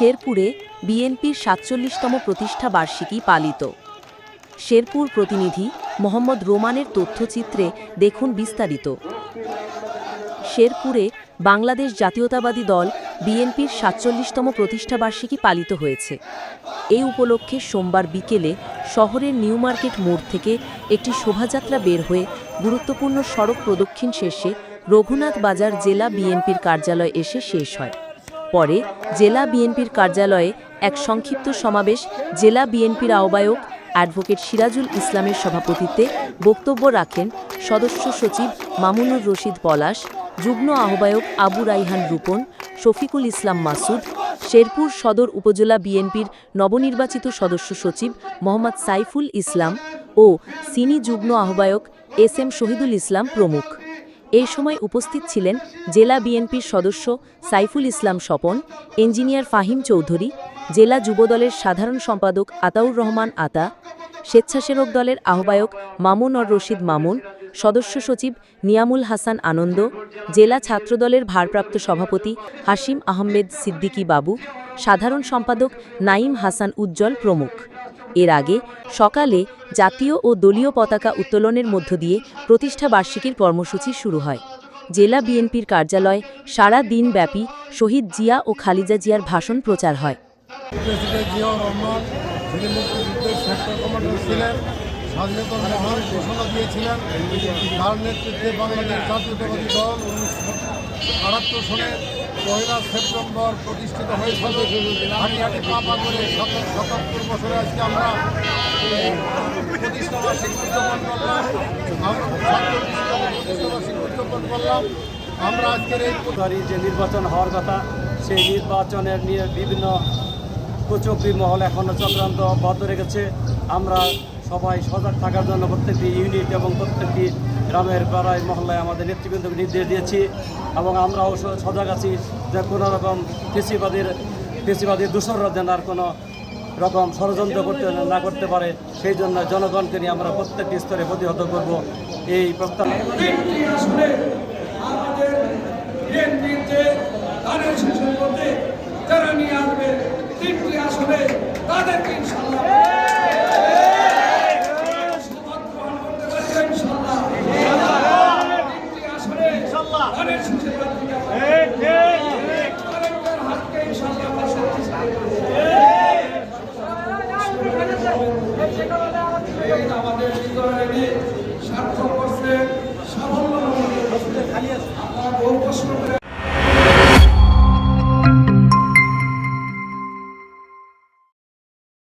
শেরপুরে বিএনপির সাতচল্লিশতম প্রতিষ্ঠা বার্ষিকী পালিত। শেরপুর প্রতিনিধি মোহাম্মদ রোমানের তথ্যচিত্রে দেখুন বিস্তারিত। শেরপুরে বাংলাদেশ জাতীয়তাবাদী দল বিএনপির সাতচল্লিশতম প্রতিষ্ঠাবার্ষিকী পালিত হয়েছে। এই উপলক্ষে সোমবার বিকেলে শহরের নিউ মার্কেট মোড় থেকে একটি শোভাযাত্রা বের হয়ে গুরুত্বপূর্ণ সড়ক প্রদক্ষিণ শেষে রঘুনাথ বাজার জেলা বিএনপির কার্যালয় এসে শেষ হয়। পরে জেলা বিএনপির কার্যালয়ে এক সংক্ষিপ্ত সমাবেশ জেলা বিএনপির আহ্বায়ক অ্যাডভোকেট সিরাজুল ইসলামের সভাপতিত্বে বক্তব্য রাখেন সদস্য সচিব মামুনুর রশিদ পলাশ, যুগ্ম আহ্বায়ক আবু রাইহান রূপন, শফিকুল ইসলাম মাসুদ, শেরপুর সদর উপজেলা বিএনপির নবনির্বাচিত সদস্য সচিব মোহাম্মদ সাইফুল ইসলাম ও সিনি যুগ্ম আহ্বায়ক এস এম শহীদুল ইসলাম প্রমুখ। এই সময় উপস্থিত ছিলেন জেলা বিএনপির সদস্য সাইফুল ইসলাম স্বপন, ইঞ্জিনিয়ার ফাহিম চৌধুরী, জেলা যুবদলের সাধারণ সম্পাদক আতাউর রহমান আতা, স্বেচ্ছাসেবক দলের আহ্বায়ক মামুন অর রশিদ মামুন, সদস্য সচিব নিয়ামুল হাসান আনন্দ, জেলা ছাত্রদলের ভারপ্রাপ্ত সভাপতি হাসিম আহমেদ সিদ্দিকী বাবু, সাধারণ সম্পাদক নাইম হাসান উজ্জ্বল প্রমুখ। এর আগে সকালে জাতীয় ও দলীয় পতাকা উত্তোলনের মধ্য দিয়ে প্রতিষ্ঠা বার্ষিকীর কর্মসূচি শুরু হয়। জেলা বিএনপির কার্যালয় সারা দিন ব্যাপী শহীদ জিয়া ও খালিজা জিয়ার ভাষণ প্রচার হয়। স্বাধীনতার মহান ঘোষণা দিয়েছিলেন, তার নেতৃত্বে বাংলাদেশ জাতীয়তাবাদী দল উনিশশো আটাত্তর পয়লা সেপ্টেম্বর প্রতিষ্ঠিত হয়েছিল। হাঁটি হাঁটি পা পা করে সাতাশ সাতাত্তর বছরে আজকে আমরা আমরা আজকের এই যে নির্বাচন হওয়ার কথা, সেই নির্বাচনের নিয়ে বিভিন্ন কুচক্রি মহল এখনও চক্রান্ত অব্যাহত রেখেছে। আমরা সবাই সজাগ থাকার জন্য প্রত্যেকটি ইউনিট এবং প্রত্যেকটি গ্রামের পাড়ায়, মহল্লায় আমাদের নেতৃবৃন্দকে নির্দেশ দিয়েছি এবং আমরাও সজাগ আছি যে কোনো রকম কৃষিবাদীর কৃষিবাদী দূষণরা যেন আর কোনো রকম ষড়যন্ত্র করতে না করতে পারে, সেই জন্য জনগণকে নিয়ে আমরা প্রত্যেকটি স্তরে প্রতিহত করব এই প্রস্তাব যারা নিয়ে আসবে তিনটি তাদেরকে আমাদের বিদ্রোহী সার্থক করছে সাফল্য আপনারা বহু প্রশ্ন করে